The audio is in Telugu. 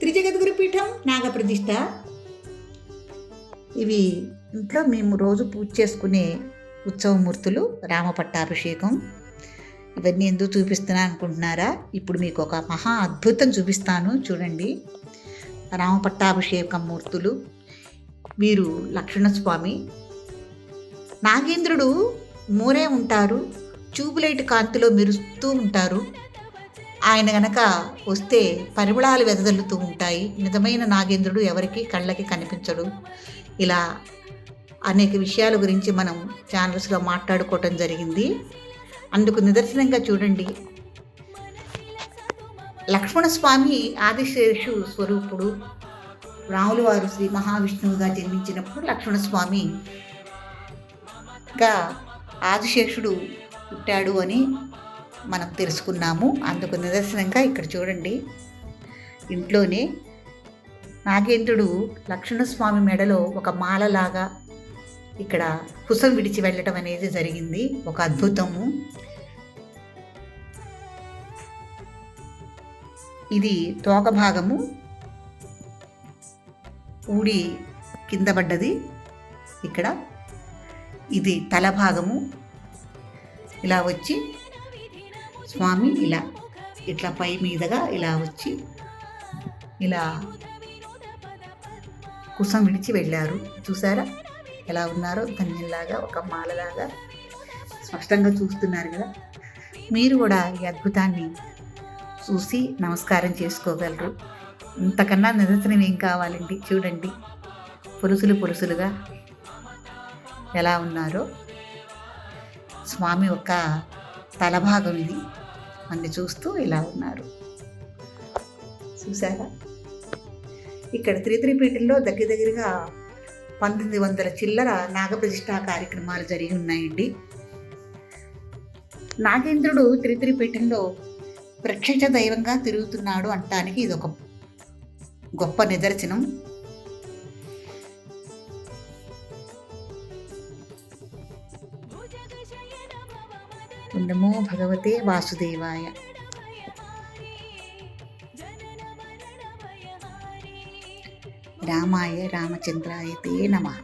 త్రిజగద్గురు పీఠం నాగప్రతిష్ఠ. ఇవి ఇంట్లో మేము రోజు పూజ చేసుకునే ఉత్సవమూర్తులు రామపట్టాభిషేకం. ఇవన్నీ ఎందుకు చూపిస్తున్నా అనుకుంటున్నారా? ఇప్పుడు మీకు ఒక మహా అద్భుతం చూపిస్తాను చూడండి. రామపట్టాభిషేకం మూర్తులు. వీరు లక్ష్మణస్వామి నాగేంద్రుడు మూరే ఉంటారు ట్యూబ్లైట్ కాంతిలో మెరుస్తూ ఉంటారు. ఆయన గనక వస్తే పరిమళాలు వెదజల్లుతూ ఉంటాయి. నిజమైన నాగేంద్రుడు ఎవరికి కళ్ళకి కనిపించడు. ఇలా అనేక విషయాల గురించి మనం ఛానల్స్లో మాట్లాడుకోవటం జరిగింది. అందుకు నిదర్శనంగా చూడండి. లక్ష్మణస్వామి ఆదిశేషు స్వరూపుడు రాములు వారు శ్రీ మహావిష్ణువుగా జన్మించినప్పుడు లక్ష్మణస్వామి ఆదిశేషుడు పుట్టాడు అని మనం తెలుసుకున్నాము అందుకు నిదర్శనంగా ఇక్కడ చూడండి. ఇంట్లోనే నాగేంద్రుడు లక్ష్మణస్వామి మెడలో ఒక మాలలాగా ఇక్కడ కుసం విడిచి వెళ్ళటం అనేది జరిగింది. ఒక అద్భుతము. ఇది తోక భాగము. ఊడి కింద పడ్డది. ఇక్కడ ఇది తల భాగము. ఇలా వచ్చి స్వామి ఇలా ఇట్లా పై మీదగా ఇలా వచ్చి ఇలా కుసం విడిచి వెళ్ళారు. చూసారా? ఎలా ఉన్నారో? ధన్యంలాగా ఒక మాలలాగా స్పష్టంగా చూస్తున్నారు కదా. మీరు కూడా ఈ అద్భుతాన్ని చూసి నమస్కారం చేసుకోగలరు. ఇంతకన్నా నిదర్శనం ఏం కావాలండి? చూడండి. పులుసులు పులుసులుగా ఎలా ఉన్నారో. స్వామి ఒక తలభాగం ఇది. అన్ని చూస్తూ ఇలా ఉన్నారు. చూసారా ఇక్కడ త్రిత్రిపీఠంలో దగ్గర దగ్గరగా పంతొమ్మిది వందల చిల్లర నాగప్రతిష్ఠా కార్యక్రమాలు జరిగి ఉన్నాయండి. నాగేంద్రుడు త్రిత్రిపీఠంలో ప్రత్యక్ష దైవంగా తిరుగుతున్నాడు అంటానికి ఇది ఒక గొప్ప నిదర్శనం. നമോ ഭഗവത്തെ വാസുദേവായ. രാമായ രാമചന്ദ്രായ തേ നമ.